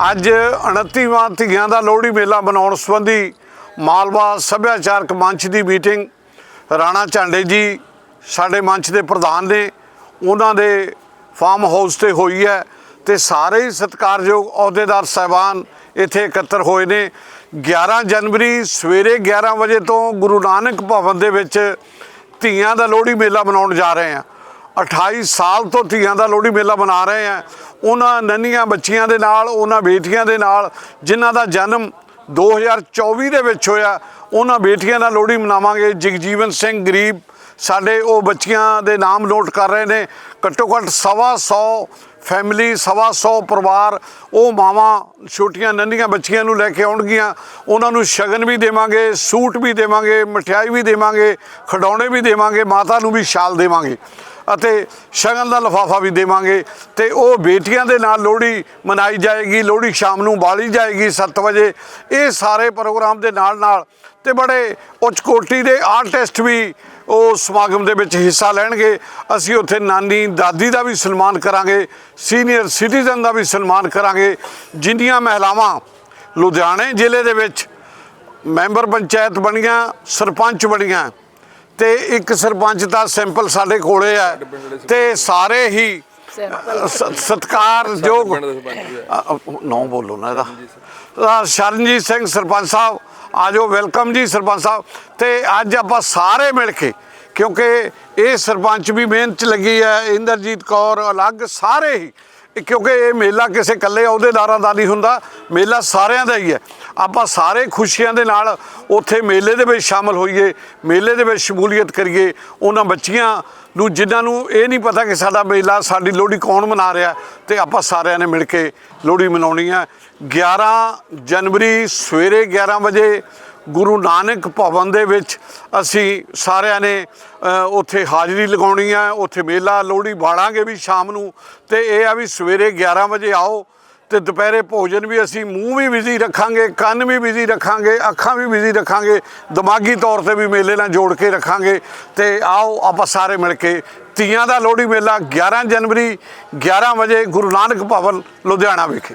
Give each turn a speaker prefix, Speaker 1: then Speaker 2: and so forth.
Speaker 1: ਅੱਜ 29ਵਾਂ ਧੀਆਂ ਦਾ ਲੋਹੜੀ ਮੇਲਾ ਮਨਾਉਣ ਸੰਬੰਧੀ ਮਾਲਵਾ ਸੱਭਿਆਚਾਰਕ ਮੰਚ ਦੀ ਮੀਟਿੰਗ। ਰਾਣਾ ਝਾਂਡੇ ਜੀ ਸਾਡੇ ਮੰਚ ਦੇ ਪ੍ਰਧਾਨ ਨੇ। ਉਹਨਾਂ ਦੇ ਫਾਰਮ ਹਾਊਸ ਤੇ ਹੋਈ ਹੈ ਤੇ ਸਾਰੇ ਹੀ ਸਤਿਕਾਰਯੋਗ ਅਹੁਦੇਦਾਰ ਸਹਿਬਾਨ ਇੱਥੇ ਇਕੱਤਰ ਹੋਏ ਨੇ। 11 ਜਨਵਰੀ ਸਵੇਰੇ 11 ਵਜੇ ਤੋਂ ਗੁਰੂ ਨਾਨਕ ਭਵਨ ਦੇ ਵਿੱਚ ਧੀਆਂ ਦਾ ਲੋਹੜੀ ਮੇਲਾ ਮਨਾਉਣ ਜਾ ਰਹੇ ਹਾਂ। 28 ਸਾਲ ਤੋਂ ਧੀਆਂ ਦਾ ਲੋਹੜੀ ਮੇਲਾ ਮਨਾ ਰਹੇ ਆ। ਉਹਨਾਂ ਨੰਨੀਆਂ ਬੱਚੀਆਂ ਦੇ ਨਾਲ, ਉਹਨਾਂ ਬੇਟੀਆਂ ਦੇ ਨਾਲ, ਜਿਨ੍ਹਾਂ ਦਾ ਜਨਮ 2024 ਦੇ ਵਿੱਚ ਹੋਇਆ, ਉਹਨਾਂ ਬੇਟੀਆਂ ਨਾਲ ਲੋਹੜੀ ਮਨਾਵਾਂਗੇ। ਜਗਜੀਵਨ ਸਿੰਘ ਗਰੀਬ ਸਾਡੇ ਉਹ ਬੱਚੀਆਂ ਦੇ ਨਾਮ ਨੋਟ ਕਰ ਰਹੇ ਨੇ। ਘੱਟੋ ਘੱਟ ਸਵਾ ਸੌ ਫੈਮਿਲੀ ਸਵਾ ਸੌ ਪਰਿਵਾਰ ਉਹ ਮਾਵਾਂ, ਛੋਟੀਆਂ ਨੰਨੀਆਂ ਬੱਚੀਆਂ ਨੂੰ ਲੈ ਕੇ ਆਉਣਗੀਆਂ। ਉਹਨਾਂ ਨੂੰ ਸ਼ਗਨ ਵੀ ਦੇਵਾਂਗੇ, ਸੂਟ ਵੀ ਦੇਵਾਂਗੇ, ਮਠਿਆਈ ਵੀ ਦੇਵਾਂਗੇ, ਖਿਡੌਣੇ ਵੀ ਦੇਵਾਂਗੇ, ਮਾਤਾ ਨੂੰ ਵੀ ਸ਼ਾਲ ਦੇਵਾਂਗੇ। ਅਤੇ ਸ਼ਗਨ ਦਾ ਲਫਾਫਾ ਵੀ ਦੇਵਾਂਗੇ। ਤੇ ਉਹ ਬੇਟੀਆਂ ਦੇ ਨਾਲ ਲੋਹੜੀ ਮਨਾਈ ਜਾਏਗੀ, ਲੋਹੜੀ ਸ਼ਾਮ ਨੂੰ ਬਾਲੀ ਜਾਏਗੀ 7 ਵਜੇ। ਇਹ ਸਾਰੇ ਪ੍ਰੋਗਰਾਮ ਦੇ ਨਾਲ ਨਾਲ ਤੇ ਬੜੇ ਉੱਚ ਕੋਟੀ ਦੇ ਆਰਟਿਸਟ ਵੀ ਉਹ ਸਮਾਗਮ ਦੇ ਵਿੱਚ ਹਿੱਸਾ ਲੈਣਗੇ। ਅਸੀਂ ਉੱਥੇ ਨਾਨੀ, ਦਾਦੀ ਦਾ ਵੀ ਸਨਮਾਨ ਕਰਾਂਗੇ, ਸੀਨੀਅਰ ਸਿਟੀਜ਼ਨ ਦਾ ਵੀ ਸਨਮਾਨ ਕਰਾਂਗੇ। ਜਿੰਨੀਆਂ ਮਹਿਲਾਵਾਂ ਲੁਧਿਆਣੇ ਜ਼ਿਲ੍ਹੇ ਦੇ ਵਿੱਚ ਮੈਂਬਰ ਪੰਚਾਇਤ ਬਣੀਆਂ, ਸਰਪੰਚ ਬਣੀਆਂ ਤੇ ਇੱਕ ਸਰਪੰਚ ਦਾ ਸਿੰਪਲ ਸਾਡੇ ਕੋਲੇ ਹੈ ਤੇ ਸਾਰੇ ਹੀ ਸ- ਸਤਿਕਾਰਯੋਗ। ਨੌ ਬੋਲੋ ਨਾ ਇਹਦਾ। ਸ਼ਰਨਜੀਤ ਸਿੰਘ ਸਰਪੰਚ ਸਾਹਿਬ ਆਜੋ ਵੈਲਕਮ ਜੀ ਸਰਪੰਚ ਸਾਹਿਬ। ਤੇ ਅੱਜ ਆਪਾਂ ਸਾਰੇ ਮਿਲ ਕੇ ਕਿਉਂਕਿ ਇਹ ਸਰਪੰਚ ਵੀ ਮਿਹਨਤ ਚ ਲੱਗੀ ਹੈ ਇੰਦਰਜੀਤ ਕੌਰ ਅਲੱਗ ਸਾਰੇ ਹੀ ਕਿਉਂਕਿ ਇਹ ਮੇਲਾ ਕਿਸੇ ਇਕੱਲੇ ਅਹੁਦੇਦਾਰਾਂ ਦਾ ਨਹੀਂ ਹੁੰਦਾ, ਮੇਲਾ ਸਾਰਿਆਂ ਦਾ ਹੀ ਹੈ। ਆਪਾਂ ਸਾਰੇ ਖੁਸ਼ੀਆਂ ਦੇ ਨਾਲ ਉੱਥੇ ਮੇਲੇ ਦੇ ਵਿੱਚ ਸ਼ਾਮਲ ਹੋਈਏ, ਮੇਲੇ ਦੇ ਵਿੱਚ ਸ਼ਮੂਲੀਅਤ ਕਰੀਏ, ਉਹਨਾਂ ਬੱਚੀਆਂ ਨੂੰ, ਜਿਨ੍ਹਾਂ ਨੂੰ ਇਹ ਨਹੀਂ ਪਤਾ ਕਿ ਸਾਡਾ ਮੇਲਾ, ਸਾਡੀ ਲੋਹੜੀ ਕੌਣ ਮਨਾ ਰਿਹਾ, ਤੇ ਆਪਾਂ ਸਾਰਿਆਂ ਨੇ ਮਿਲ ਕੇ ਲੋਹੜੀ ਮਨਾਉਣੀ ਹੈ। 11 ਜਨਵਰੀ ਸਵੇਰੇ 11 ਵਜੇ ਗੁਰੂ ਨਾਨਕ ਭਵਨ ਦੇ ਵਿੱਚ ਅਸੀਂ ਸਾਰਿਆਂ ਨੇ ਉੱਥੇ ਹਾਜ਼ਰੀ ਲਗਾਉਣੀ ਆ, ਉੱਥੇ ਮੇਲਾ ਲੋਹੜੀ ਬਾਲਾਂਗੇ ਵੀ ਸ਼ਾਮ ਨੂੰ। ਤੇ ਇਹ ਆ ਵੀ ਸਵੇਰੇ 11 ਵਜੇ ਆਓ ਤੇ ਦੁਪਹਿਰੇ ਭੋਜਨ ਵੀ ਅਸੀਂ ਮੂੰਹ ਵੀ ਬਿਜ਼ੀ ਰੱਖਾਂਗੇ, ਕੰਨ ਵੀ ਬਿਜ਼ੀ ਰੱਖਾਂਗੇ, ਅੱਖਾਂ ਵੀ ਬਿਜ਼ੀ ਰੱਖਾਂਗੇ, ਦਿਮਾਗੀ ਤੌਰ ਤੇ ਵੀ ਮੇਲੇ ਨਾਲ ਜੋੜ ਕੇ ਰੱਖਾਂਗੇ। ਤੇ ਆਓ ਆਪਾਂ ਸਾਰੇ ਮਿਲ ਕੇ ਤੀਆਂ ਦਾ ਲੋਹੜੀ ਮੇਲਾ 11 ਜਨਵਰੀ 11 ਵਜੇ ਗੁਰੂ ਨਾਨਕ ਭਵਨ ਲੁਧਿਆਣਾ ਵਿਖੇ।